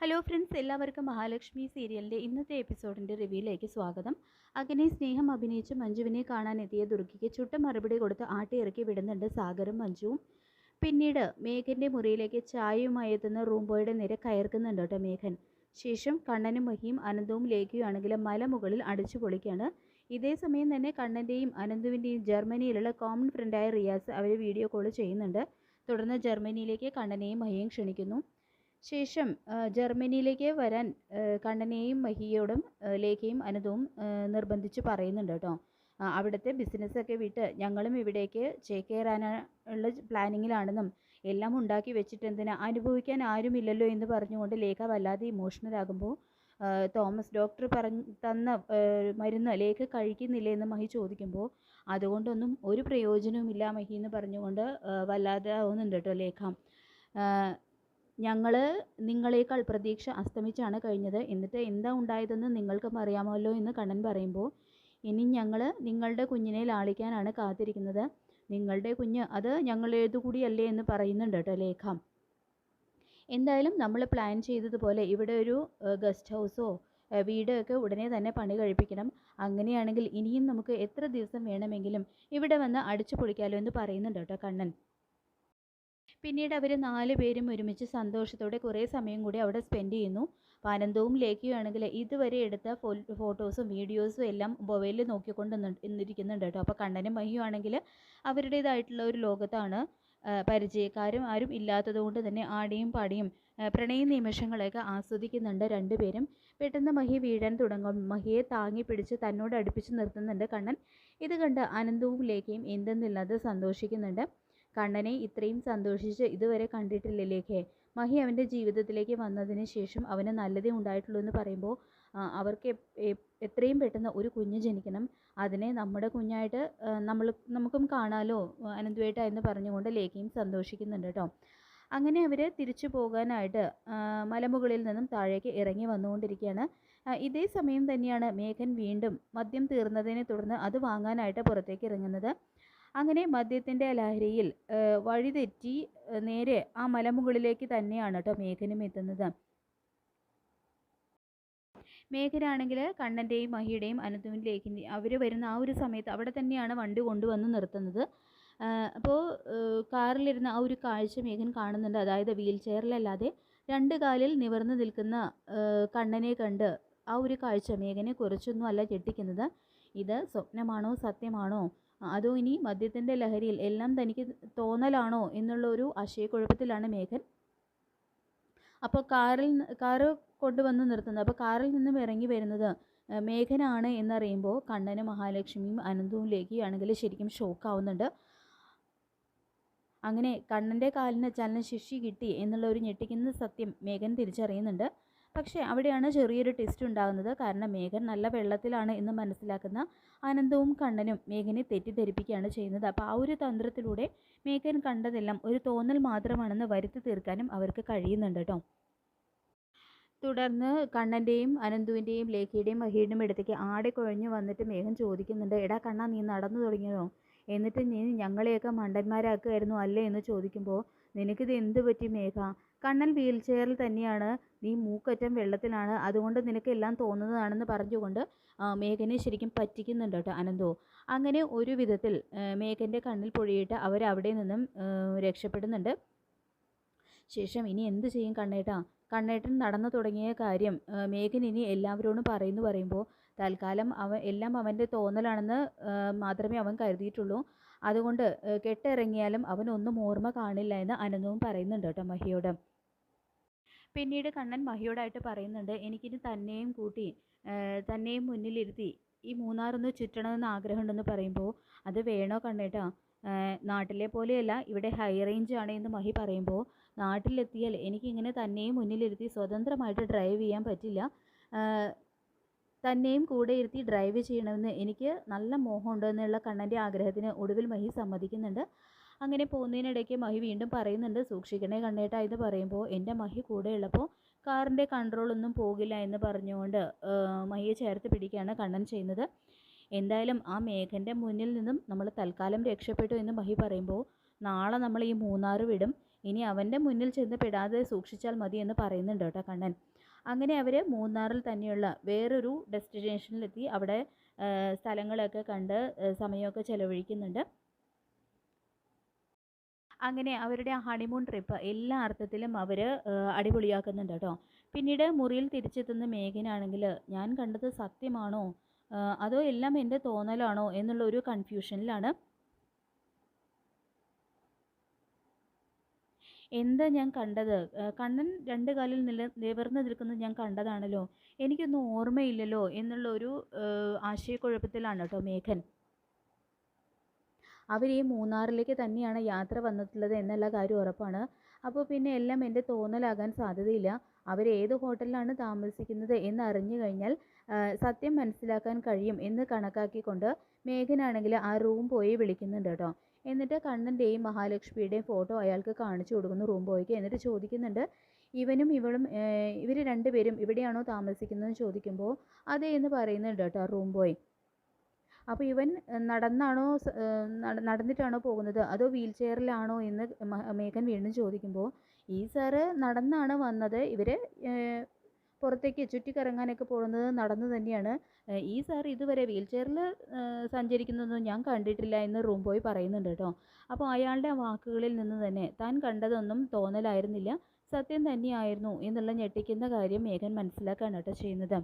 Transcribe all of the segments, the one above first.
Hello friends എല്ലാവർക്കും മഹാലക്ഷ്മി സീരിയലിന്റെ ഇന്നത്തെ എപ്പിസോഡിന്റെ റിവ്യൂയിലേക്ക് സ്വാഗതം. അങ്ങനെ സ്നേഹം അഭിനയിച്ച് മഞ്ജുവിനെ കാണാനെത്തിയ ദുർഗയ്ക്ക് ചുട്ട മറുപടി കൊടുത്ത് ആട്ടിയിറക്കി വിടുന്നുണ്ട് സാഗറും മഞ്ജുവും. പിന്നീട് മേഘന്റെ മുറിയിലേക്ക് ചായയുമായി എത്തുന്ന റൂം ബോയുടെ നേരെ കയർക്കുന്നുണ്ട് കേട്ടോ മേഘൻ. ശേഷം കണ്ണനും മഹിയും അനന്തവും ലേഖയുമാണെങ്കിലും മലമുകളിൽ അടിച്ചു പൊളിക്കുകയാണ്. ഇതേ സമയം തന്നെ കണ്ണന്റെയും അനന്തുവിന്റെയും ജർമ്മനിയിലുള്ള കോമൺ ഫ്രണ്ടായ റിയാസ് അവർ വീഡിയോ കോൾ ചെയ്യുന്നുണ്ട്. തുടർന്ന് ജർമ്മനിയിലേക്ക് കണ്ണനെയും മഹിയും ക്ഷണിക്കുന്നു. ശേഷം ജർമ്മനിയിലേക്ക് വരാൻ കണ്ണനെയും മഹിയോടും ലേഖയും അനന്തവും ആ, നിർബന്ധിച്ച് പറയുന്നുണ്ട് കേട്ടോ. അവിടുത്തെ ബിസിനസ്സൊക്കെ വിട്ട് ഞങ്ങളും ഇവിടേക്ക് ചേക്കേറാനുള്ള പ്ലാനിങ്ങിലാണെന്നും എല്ലാം ഉണ്ടാക്കി വെച്ചിട്ട് എന്തിനാ അനുഭവിക്കാൻ ആരുമില്ലല്ലോ എന്ന് പറഞ്ഞുകൊണ്ട് ലേഖ വല്ലാതെ ഇമോഷണൽ ആകുമ്പോൾ തോമസ് ഡോക്ടർ പറഞ്ഞ് തന്ന മരുന്ന് ലേഖ കഴിക്കുന്നില്ലേ എന്ന് മഹി ചോദിക്കുമ്പോൾ അതുകൊണ്ടൊന്നും ഒരു പ്രയോജനവുമില്ല മഹി എന്ന് പറഞ്ഞുകൊണ്ട് വല്ലാതെ ആവുന്നുണ്ട് കേട്ടോ ലേഖ. ഞങ്ങൾ നിങ്ങളേക്കാൾ പ്രതീക്ഷ അസ്തമിച്ചാണ് കഴിഞ്ഞത്. എന്നിട്ട് എന്താ ഉണ്ടായതെന്ന് നിങ്ങൾക്കും അറിയാമല്ലോ എന്ന് കണ്ണൻ പറയുമ്പോൾ ഇനി ഞങ്ങൾ നിങ്ങളുടെ കുഞ്ഞിനെ ലാളിക്കാനാണ് കാത്തിരിക്കുന്നത്. നിങ്ങളുടെ കുഞ്ഞ് അത് ഞങ്ങളേതുകൂടിയല്ലേ എന്ന് പറയുന്നുണ്ട് കേട്ടോ ലേഖ. എന്തായാലും നമ്മൾ പ്ലാൻ ചെയ്തതുപോലെ ഇവിടെ ഒരു ഗസ്റ്റ് ഹൗസോ വീടൊക്കെ ഉടനെ തന്നെ പണി കഴിപ്പിക്കണം. അങ്ങനെയാണെങ്കിൽ ഇനിയും നമുക്ക് എത്ര ദിവസം വേണമെങ്കിലും ഇവിടെ വന്ന് അടിച്ചു പൊളിക്കാലോ എന്ന് പറയുന്നുണ്ട് കേട്ടോ കണ്ണൻ. പിന്നീട് അവർ നാല് പേരും ഒരുമിച്ച് സന്തോഷത്തോടെ കുറേ സമയം കൂടി അവിടെ സ്പെൻഡ് ചെയ്യുന്നു. ആനന്ദവും ലേഖയും ആണെങ്കിൽ ഇതുവരെ എടുത്ത ഫോട്ടോസും വീഡിയോസും എല്ലാം മൊബൈലിൽ നോക്കിക്കൊണ്ട് ഇന്നിരിക്കുന്നുണ്ട് കേട്ടോ. അപ്പോൾ കണ്ണനും മഹിയും ആണെങ്കിൽ അവരുടേതായിട്ടുള്ള ഒരു ലോകത്താണ്. പരിചയക്കാരും ആരും ഇല്ലാത്തതുകൊണ്ട് തന്നെ ആടിയും പാടിയും പ്രണയ നിമിഷങ്ങളൊക്കെ ആസ്വദിക്കുന്നുണ്ട് രണ്ടുപേരും പെട്ടെന്ന് മഹി വീഴാൻ തുടങ്ങും. മഹിയെ താങ്ങി പിടിച്ച് തന്നോട് അടുപ്പിച്ച് നിർത്തുന്നുണ്ട് കണ്ണൻ. ഇത് കണ്ട് അനന്തവും ലേഖയും എന്തെന്നില്ലാതെ സന്തോഷിക്കുന്നുണ്ട്. കണ്ണനെ ഇത്രയും സന്തോഷിച്ച് ഇതുവരെ കണ്ടിട്ടില്ല ലേഖയെ മഹി അവന്റെ ജീവിതത്തിലേക്ക് വന്നതിന് ശേഷം അവന് നല്ലതേ ഉണ്ടായിട്ടുള്ളൂ എന്ന് പറയുമ്പോൾ അവർക്ക് എത്രയും പെട്ടെന്ന് ഒരു കുഞ്ഞ് ജനിക്കണം. അതിനെ നമ്മുടെ കുഞ്ഞായിട്ട് നമ്മൾ നമുക്കും കാണാലോ അനന്തുവേട്ട എന്ന് പറഞ്ഞുകൊണ്ട് ലേഖയും സന്തോഷിക്കുന്നുണ്ട് കേട്ടോ അങ്ങനെ അവർ തിരിച്ചു പോകാനായിട്ട് മലമുകളിൽ നിന്നും താഴേക്ക് ഇറങ്ങി വന്നുകൊണ്ടിരിക്കുകയാണ്. ഇതേ സമയം തന്നെയാണ് മേഘൻ വീണ്ടും മദ്യം തീർന്നതിനെ തുടർന്ന് അത് വാങ്ങാനായിട്ട് പുറത്തേക്ക് ഇറങ്ങുന്നത്. അങ്ങനെ മദ്യത്തിന്റെ ലഹരിയിൽ വഴിതെറ്റി നേരെ ആ മലമുകളിലേക്ക് തന്നെയാണ് കേട്ടോ മേഘനും എത്തുന്നത്. മേഘനാണെങ്കിൽ കണ്ണന്റെയും മഹിയുടെയും അനന്തുവിന്റെയും അവർ വരുന്ന ആ ഒരു സമയത്ത് അവിടെ തന്നെയാണ് വണ്ടി കൊണ്ടുവന്ന് നിർത്തുന്നത്. അപ്പോൾ കാറിലിരുന്ന ആ ഒരു കാഴ്ച മേഘൻ കാണുന്നുണ്ട്. അതായത് വീൽ ചെയറിലല്ലാതെ രണ്ട് കാലിൽ നിവർന്ന് നിൽക്കുന്ന കണ്ണനെ കണ്ട് ആ ഒരു കാഴ്ച മേഘനെ കുറച്ചൊന്നും അല്ല ഞെട്ടിക്കുന്നത്. ഇത് സ്വപ്നമാണോ സത്യമാണോ? അതോ ഇനി മദ്യത്തിന്റെ ലഹരിയിൽ എല്ലാം തനിക്ക് തോന്നലാണോ എന്നുള്ള ഒരു ആശയക്കുഴപ്പത്തിലാണ് മേഘൻ? അപ്പോൾ കാറിൽ കാറ് കൊണ്ടുവന്ന് നിർത്തുന്നത്. അപ്പോൾ കാറിൽ നിന്നും ഇറങ്ങി വരുന്നത് മേഘനാണ് എന്നറിയുമ്പോൾ കണ്ണനും മഹാലക്ഷ്മിയും അനന്തവും ലേഖിയാണെങ്കിൽ ശരിക്കും ഷോക്കാവുന്നുണ്ട്. അങ്ങനെ കണ്ണന്റെ കാലിന് ചലനശേഷി കിട്ടി എന്നുള്ള ഒരു ഞെട്ടിക്കുന്ന സത്യം മേഘൻ തിരിച്ചറിയുന്നുണ്ട്. പക്ഷേ അവിടെയാണ് ചെറിയൊരു ടെസ്റ്റ് ഉണ്ടാകുന്നത്. കാരണം മേഘൻ നല്ല വെള്ളത്തിലാണ് എന്ന് മനസ്സിലാക്കുന്ന ആനന്ദവും കണ്ണനും മേഘനെ തെറ്റിദ്ധരിപ്പിക്കുകയാണ് ചെയ്യുന്നത്. അപ്പോൾ ആ ഒരു തന്ത്രത്തിലൂടെ മേഘൻ കണ്ടതെല്ലാം ഒരു തോന്നൽ മാത്രമാണെന്ന് വരുത്തി തീർക്കാനും അവർക്ക് കഴിയുന്നുണ്ട് കേട്ടോ. തുടർന്ന് കണ്ണന്റെയും അനന്തുവിന്റെയും ലേഖയുടെയും മഹിയുടെയും അടുത്തേക്ക് ആടെ കുഴഞ്ഞു വന്നിട്ട് മേഘൻ ചോദിക്കുന്നുണ്ട് എടാ കണ്ണാ നീ നടന്നു തുടങ്ങിയോ? എന്നിട്ട് നീ ഞങ്ങളെയൊക്കെ മണ്ടന്മാരാക്കുമായിരുന്നു അല്ലേ? എന്ന് ചോദിക്കുമ്പോൾ നിനക്കിത് എന്ത് പറ്റി മേഘ? കണ്ണൻ വീൽ ചെയറിൽ തന്നെയാണ്. നീ മൂക്കറ്റം വെള്ളത്തിലാണ്. അതുകൊണ്ട് നിനക്ക് എല്ലാം തോന്നുന്നതാണെന്ന് പറഞ്ഞുകൊണ്ട് മേഘനെ ശരിക്കും പറ്റിക്കുന്നുണ്ട് കേട്ടോ അനന്തോ. അങ്ങനെ ഒരു വിധത്തിൽ മേഘന്റെ കണ്ണിൽ പൊഴിയിട്ട് അവരവിടെ നിന്നും രക്ഷപ്പെടുന്നുണ്ട്. ശേഷം ഇനി എന്ത് ചെയ്യും കണ്ണേട്ടാ? കണ്ണേട്ടൻ നടന്നു തുടങ്ങിയ കാര്യം മേഘൻ ഇനി എല്ലാവരോടും പറയുന്നു പറയുമ്പോൾ തൽക്കാലം അവൻ എല്ലാം അവന്റെ തോന്നലാണെന്ന് മാത്രമേ അവൻ കരുതിയിട്ടുള്ളൂ. അതുകൊണ്ട് കെട്ടിറങ്ങിയാലും അവനൊന്നും ഓർമ്മ കാണില്ല എന്ന് അനന്തവും പറയുന്നുണ്ട് കേട്ടോ മഹിയോട്. പിന്നീട് കണ്ണൻ മഹിയോടായിട്ട് പറയുന്നുണ്ട് എനിക്കിനി തന്നെയും കൂട്ടി തന്നെയും മുന്നിലിരുത്തി ഈ മൂന്നാറൊന്ന് ചുറ്റണമെന്ന് ആഗ്രഹമുണ്ടെന്ന് പറയുമ്പോൾ അത് വേണോ കണ്ണേട്ടാ? നാട്ടിലെ പോലെയല്ല ഇവിടെ ഹൈ റേഞ്ച് ആണ് എന്ന് മഹി പറയുമ്പോൾ നാട്ടിലെത്തിയാൽ എനിക്കിങ്ങനെ തന്നെയും മുന്നിലിരുത്തി സ്വതന്ത്രമായിട്ട് ഡ്രൈവ് ചെയ്യാൻ പറ്റില്ല. തന്നെയും കൂടെ ഇരുത്തി ഡ്രൈവ് ചെയ്യണമെന്ന് എനിക്ക് നല്ല മോഹമുണ്ടെന്നുള്ള കണ്ണന്റെ ആഗ്രഹത്തിന് ഒടുവിൽ മഹി സമ്മതിക്കുന്നുണ്ട്. അങ്ങനെ പോകുന്നതിനിടയ്ക്ക് മഹി വീണ്ടും പറയുന്നുണ്ട് സൂക്ഷിക്കണേ കണ്ണേട്ട എന്ന് പറയുമ്പോൾ എന്റെ മഹി കൂടെ ഉള്ളപ്പോൾ കാറിന്റെ കൺട്രോളൊന്നും പോകില്ല എന്ന് പറഞ്ഞുകൊണ്ട് മഹിയെ ചേർത്ത് പിടിക്കുകയാണ് കണ്ണൻ ചെയ്യുന്നത്. എന്തായാലും ആ മേഘന്റെ മുന്നിൽ നിന്നും നമ്മൾ തൽക്കാലം രക്ഷപ്പെട്ടു എന്ന് മഹി പറയുമ്പോൾ നാളെ നമ്മൾ ഈ മൂന്നാറ് വിടും. ഇനി അവന്റെ മുന്നിൽ ചെന്ന് പെടാതെ സൂക്ഷിച്ചാൽ മതി എന്ന് പറയുന്നുണ്ട് കേട്ടോ കണ്ണൻ. അങ്ങനെ അവർ മൂന്നാറിൽ തന്നെയുള്ള വേറൊരു ഡെസ്റ്റിനേഷനിലെത്തി. അവിടെ സ്ഥലങ്ങളൊക്കെ കണ്ട് സമയമൊക്കെ ചെലവഴിക്കുന്നുണ്ട്. അങ്ങനെ അവരുടെ ഹണിമൂൺ ട്രിപ്പ് എല്ലാ അർത്ഥത്തിലും അവർ അടിപൊളിയാക്കുന്നുണ്ട് കേട്ടോ. പിന്നീട് മുറിയിൽ തിരിച്ചെത്തുന്ന മേഘനാണെങ്കിൽ ഞാൻ കണ്ടത് സത്യമാണോ അതോ എല്ലാം എന്റെ തോന്നലാണോ എന്നുള്ള ഒരു കൺഫ്യൂഷനിലാണ് എന്താ ഞാൻ കണ്ടത്? കണ്ണൻ രണ്ട് കാലിൽ നില നിവർന്ന് നിൽക്കുന്നത് ഞാൻ കണ്ടതാണല്ലോ. എനിക്കൊന്നും ഓർമ്മയില്ലല്ലോ എന്നുള്ള ഒരു ആശയക്കുഴപ്പത്തിലാണ് കേട്ടോ മേഘൻ. അവർ ഈ മൂന്നാറിലേക്ക് തന്നെയാണ് യാത്ര വന്നിട്ടുള്ളത് എന്നുള്ള കാര്യം ഉറപ്പാണ്. അപ്പോൾ പിന്നെ എല്ലാം എന്റെ തോന്നലാകാൻ സാധ്യതയില്ല. അവർ ഏത് ഹോട്ടലിലാണ് താമസിക്കുന്നത് എന്ന് അറിഞ്ഞു കഴിഞ്ഞാൽ സത്യം മനസ്സിലാക്കാൻ കഴിയും എന്ന് കണക്കാക്കിക്കൊണ്ട് മേഘനാണെങ്കിൽ ആ റൂം പോയി വിളിക്കുന്നുണ്ട് കേട്ടോ. എന്നിട്ട് കണ്ണന്റെയും മഹാലക്ഷ്മിയുടെയും ഫോട്ടോ അയാൾക്ക് കാണിച്ചു കൊടുക്കുന്നു റൂം ബോയ്ക്ക് എന്നിട്ട് ചോദിക്കുന്നുണ്ട് ഇവനും ഇവളും ഇവർ രണ്ടുപേരും ഇവിടെയാണോ താമസിക്കുന്നതെന്ന് ചോദിക്കുമ്പോൾ അതെ എന്ന് പറയുന്നുണ്ട് കേട്ടോ റൂം ബോയ് അപ്പോൾ ഇവൻ നടന്നാണോ നടന്നിട്ടാണോ പോകുന്നത്? അതോ വീൽ ചെയറിലാണോ എന്ന് മേഘൻ വീണ്ടും ചോദിക്കുമ്പോൾ ഈ സാറ് നടന്നാണ് വന്നത്. ഇവർ പുറത്തേക്ക് ചുറ്റിക്കറങ്ങാനൊക്കെ പോകുന്നത് നടന്നു തന്നെയാണ്. ഈ സാർ ഇതുവരെ വീൽ ചെയറിൽ സഞ്ചരിക്കുന്നതൊന്നും ഞാൻ കണ്ടിട്ടില്ല എന്ന് റൂം ബോയ് പറയുന്നുണ്ട് കേട്ടോ. അപ്പോൾ അയാളുടെ വാക്കുകളിൽ നിന്ന് തന്നെ താൻ കണ്ടതൊന്നും തോന്നലായിരുന്നില്ല. സത്യം തന്നെയായിരുന്നു എന്നുള്ള ഞെട്ടിക്കുന്ന കാര്യം മേഘൻ മനസ്സിലാക്കാണ് കേട്ടോ ചെയ്യുന്നത്.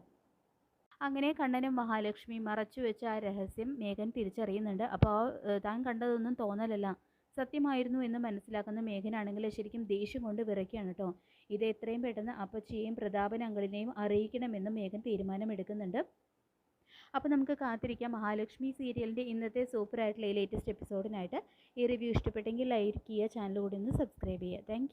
അങ്ങനെ കണ്ണനും മഹാലക്ഷ്മി മറച്ചു വെച്ച ആ രഹസ്യം മേഘൻ തിരിച്ചറിയുന്നുണ്ട്. അപ്പോൾ താൻ കണ്ടതൊന്നും തോന്നലല്ല. സത്യമായിരുന്നു എന്ന് മനസ്സിലാക്കുന്ന മേഘനാണെങ്കിൽ ശരിക്കും ദേഷ്യം കൊണ്ട് വിറയ്ക്കുകയാണ് കേട്ടോ. ഇത് എത്രയും പെട്ടെന്ന് അപ്പച്ചിയെയും പ്രതാപൻ അങ്കിളിനെയും അറിയിക്കണമെന്ന് മേഘൻ തീരുമാനമെടുക്കുന്നുണ്ട്. അപ്പോൾ നമുക്ക് കാത്തിരിക്കാം. മഹാലക്ഷ്മി സീരിയലിന്റെ ഇന്നത്തെ സൂപ്പറായിട്ടുള്ള ഈ ലേറ്റസ്റ്റ് എപ്പിസോഡിനായിട്ട് ഈ റിവ്യൂ ഇഷ്ടപ്പെട്ടെങ്കിൽ ലൈക്ക് ചെയ്യുക ചാനൽ കൂടി ഒന്ന് സബ്സ്ക്രൈബ് ചെയ്യുക. താങ്ക്